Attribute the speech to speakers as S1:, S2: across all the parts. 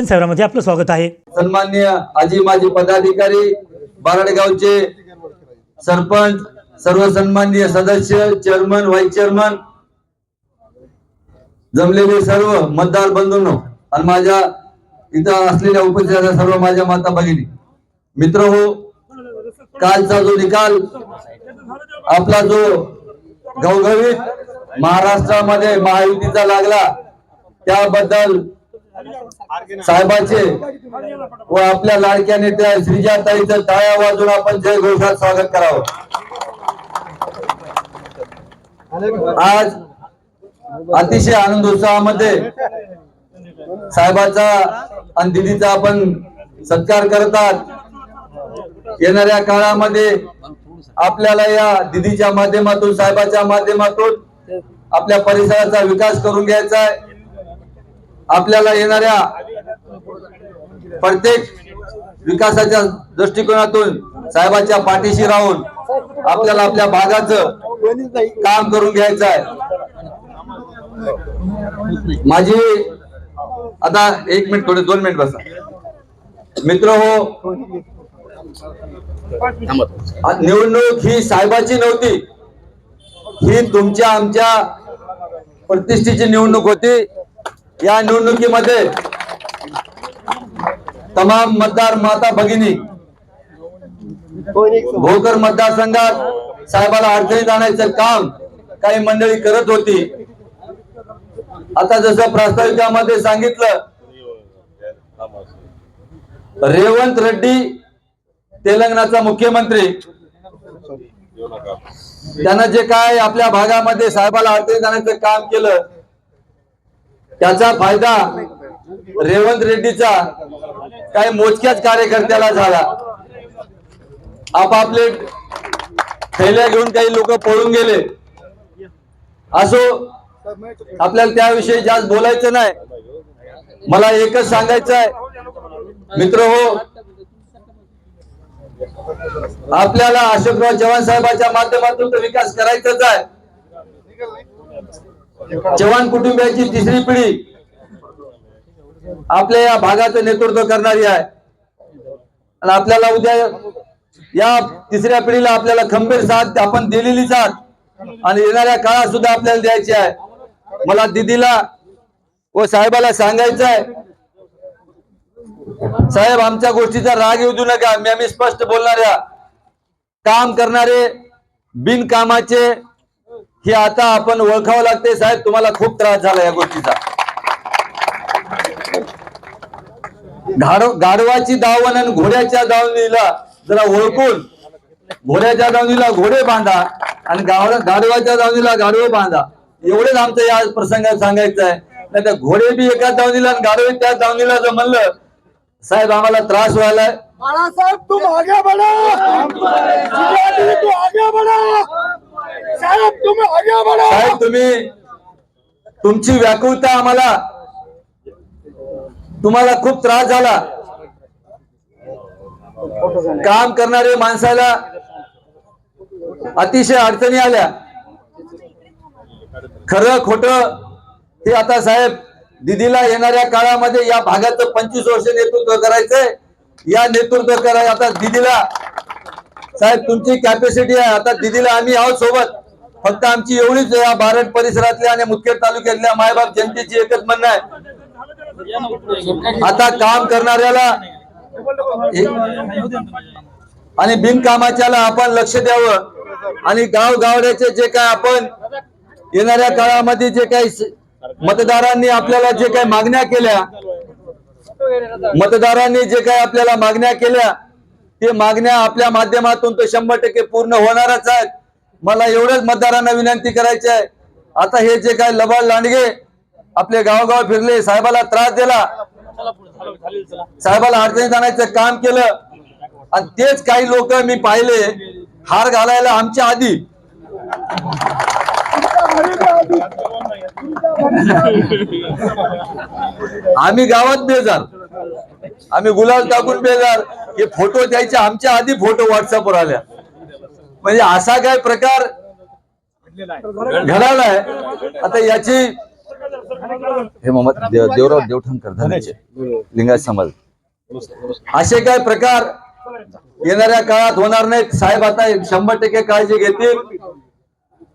S1: दर्शन सेवरामध्ये आपलं स्वागत आहे.
S2: सन्मान्य आजी माजी पदाधिकारी बारडगावचे सरपंच सर्व सन्माननीय सदस्य चेअरमन व्हाईस चेअरमन जमलेले सर्व मतदार बंधूंनो आणि माझ्या इथं असलेल्या उपस्थित सर्व माझ्या माता भगिनी. मित्र हो कालचा जो निकाल आपला जो घवघवीत महाराष्ट्रामध्ये महायुतीचा लागला त्याबद्दल साहेबांचे व आपल्या लाडक्या नेत्या श्रीजाताईचं टाळ्या वाजून आपण जय घोषात स्वागत करावं. आज अतिशय आनंद उत्साहामध्ये साहेबाचा आणि दिदीचा आपण सत्कार करतात येणाऱ्या काळामध्ये आपल्याला या दिदीच्या माध्यमातून साहेबाच्या माध्यमातून आपल्या परिसराचा विकास करून घ्यायचा आहे. आपल्याला येणाऱ्या प्रत्येक विकासाच्या दृष्टिकोनातून साहेबांच्या पाठीशी राहून आपल्याला आपल्या भागाचं काम करून घ्यायचं आहे. माझी आता एक मिनिट थोडे दोन मिनिट बसा. मित्र हो निवडणूक ही साहेबाची नव्हती. ही तुमच्या आमच्या प्रतिष्ठेची निवडणूक होती. या निवडणुकीमध्ये तमाम मतदार माता भगिनी भोकर मतदारसंघात साहेबाला अडचणीत आणायचं काम काही मंडळी करत होती. आता जसं प्रास्ताविकामध्ये सांगितलं रेवंत रेड्डी तेलंगणाचा मुख्यमंत्री. त्यांना जे काय आपल्या भागामध्ये साहेबाला अडचणीत आणायचं काम केलं त्याचा फायदा रेवंत रेड्डीचा काही मोजक्याच कार्यकर्त्याला झाला. आपापले थैल्या घेऊन काही लोक पळून गेले. असो आपल्याला त्याविषयी जास्त बोलायचं नाही. मला एकच सांगायचं आहे. मित्र हो आपल्याला अशोकराव चव्हाण साहेबांच्या माध्यमातून तर विकास करायचाच आहे. चव्हाण कुटुंबियांची तिसरी पिढी आपल्या या भागाचं नेतृत्व करणारी आहे. आणि आपल्याला उद्या या तिसऱ्या पिढीला आपल्याला खंबीर साथ आपण दिलेली साथ आणि येणाऱ्या काळात सुद्धा आपल्याला द्यायची आहे. मला दिदीला व साहेबाला सांगायचं आहे. साहेब आमच्या गोष्टीचा राग येऊ देऊ नका. मी आम्ही स्पष्ट बोलणाऱ्या काम करणारे बिनकामाचे हे आता आपण ओळखावं लागते साहेब तुम्हाला खूप त्रास झाला या गोष्टीचा. गाढवाची दावण आणि घोड्याच्या दावणीला जरा ओळखून घोड्याच्या दावणीला घोडे बांधा आणि गाव गाढवाच्या दावणीला गाढवे बांधा. एवढेच आमचं या प्रसंगात सांगायचं आहे. नाही तर घोडे बी एका दावणीला आणि गाढवे त्या दावणीला जर म्हणलं साहेब आम्हाला त्रास व्हायलाय
S3: साहब तुम आगे बढ़ो. जिजाजी, तू आगे बढ़ो. साहेब
S2: तुम्ही तुमची व्याकुळता आम्हाला तुम्हाला खूप त्रास झाला. काम करणारे माणसाला अतिशय अडचणी आल्या. खरं खोट हे आता साहेब दिदीला येणाऱ्या काळामध्ये या भागाचं पंचवीस वर्ष नेतृत्व करायचंय. या नेतृत्व करायचं आता दिदीला साहेब तुमची कॅपॅसिटी आहे. आता दिदीला आम्ही आहोत सोबत. फक्त आमची एवढीच या भारत परिसरातल्या आणि मुदखेड तालुक्यातल्या मायबाप जनतेची एकच म्हणणं आहे. आता काम करणाऱ्याला आणि बिनकामाच्याला आपण लक्ष द्यावं. आणि गाव गावड्याचे जे काय आपण येणाऱ्या काळामध्ये जे काही मतदारांनी आपल्याला जे काही मागण्या केल्या मतदारांनी जे काही आपल्याला मागण्या केल्या ते मागण्या आपल्या माध्यमातून तर शंभर टक्के पूर्ण होणारच आहेत. मला एवढंच मतदारांना विनंती करायची आहे. आता हे जे काय लबाड लांडगे आपले गावगाव फिरले साहेबाला त्रास दिला. साहेबाला अडचणीत आणायचं काम केलं. आणि तेच काही लोक मी पाहिले. हार घालायला आमच्या आधी. आम्ही गावात बेजार. आम्ही गुलाल टाकून बेजार. हे फोटो द्यायचे आमच्या आधी फोटो व्हॉट्सअपवर आल्या. म्हणजे असा काय प्रकार घडायलाय आता याची हे मोहम्मद देवराव देवठणकर धनाचे लिंगायत समाज असे काय प्रकार येणाऱ्या काळात होणार नाहीत. साहेब आता शंभर टक्के काळजी घेतील.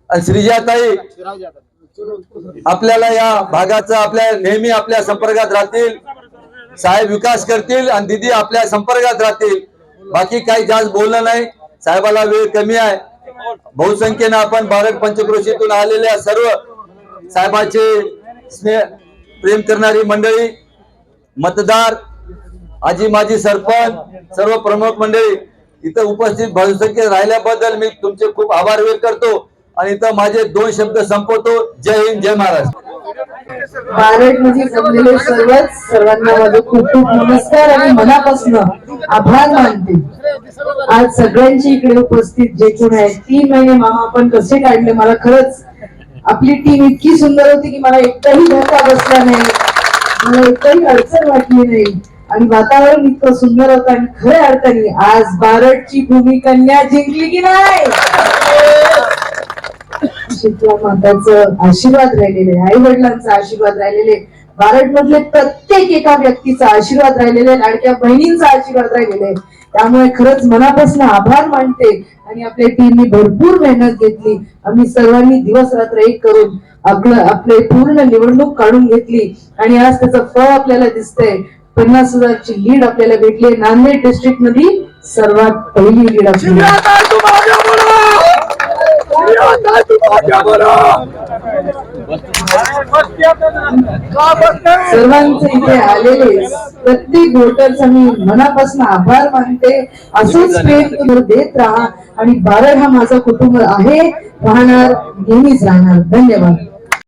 S2: आणि श्रीजाताई आपल्याला या भागाचा आपल्या नेहमी आपल्या संपर्कात राहतील. साहेब विकास करतील आणि दिदी आपल्या संपर्कात राहतील. बाकी काही जास्त बोलणं नाही. साहेबाला वेळ कमी आहे. बहुसंख्येनं आपण भारत पंचक्रोशीतून आलेल्या सर्व साहेबाचे स्नेह प्रेम करणारी मंडळी मतदार आजी माजी सरपंच सर्व प्रमुख मंडळी इथं उपस्थित बहुसंख्येत राहिल्याबद्दल मी तुमचे खूप आभार व्यक्त करतो. आणि इथं माझे दोन शब्द संपवतो. जय हिंद जय महाराष्ट्र.
S1: बारेटमध्ये जमलेले सर्वच सर्वांना माझे खूप खूप नमस्कार आणि मनापासून आभार मानते. आज सगळ्यांची इकडे उपस्थित जे कोण आहेत तीन महिने मामा आपण कसे काढले मला खरंच आपली टीम इतकी सुंदर होती की मला एकटाही धक्का बसला नाही. मला एकही अडचण वाटली नाही. आणि वातावरण इतकं सुंदर होतं आणि खऱ्या अर्थाने आज बारटची भूमी कन्या जिंकली की नाही? शीतला माताचं आशीर्वाद राहिलेले आई वडिलांचा आशीर्वाद राहिलेले भारत मधले प्रत्येक एका व्यक्तीचा आशीर्वाद राहिलेले लाडक्या बहिणींचा आशीर्वाद राहिलेले त्यामुळे खरंच मनापासून आभार मानते आणि आपल्या टीमनी भरपूर मेहनत घेतली. आम्ही सर्वांनी दिवस रात्र एक करून आपलं आपले पूर्ण निवडणूक काढून घेतली आणि आज त्याचं फळ आपल्याला दिसतंय. पन्नास हजारची लीड आपल्याला भेटली नांदेड डिस्ट्रिक्टमध्ये सर्वात पहिली लीड आपली सर्वांचे इथे आलेले प्रत्येक वोटरचा मी मनापासून आभार मानते. असेच प्रेम तुम्ही देत राहा आणि बारड हा माझा कुटुंब आहे. राहणार नेहमीच राहणार धन्यवाद.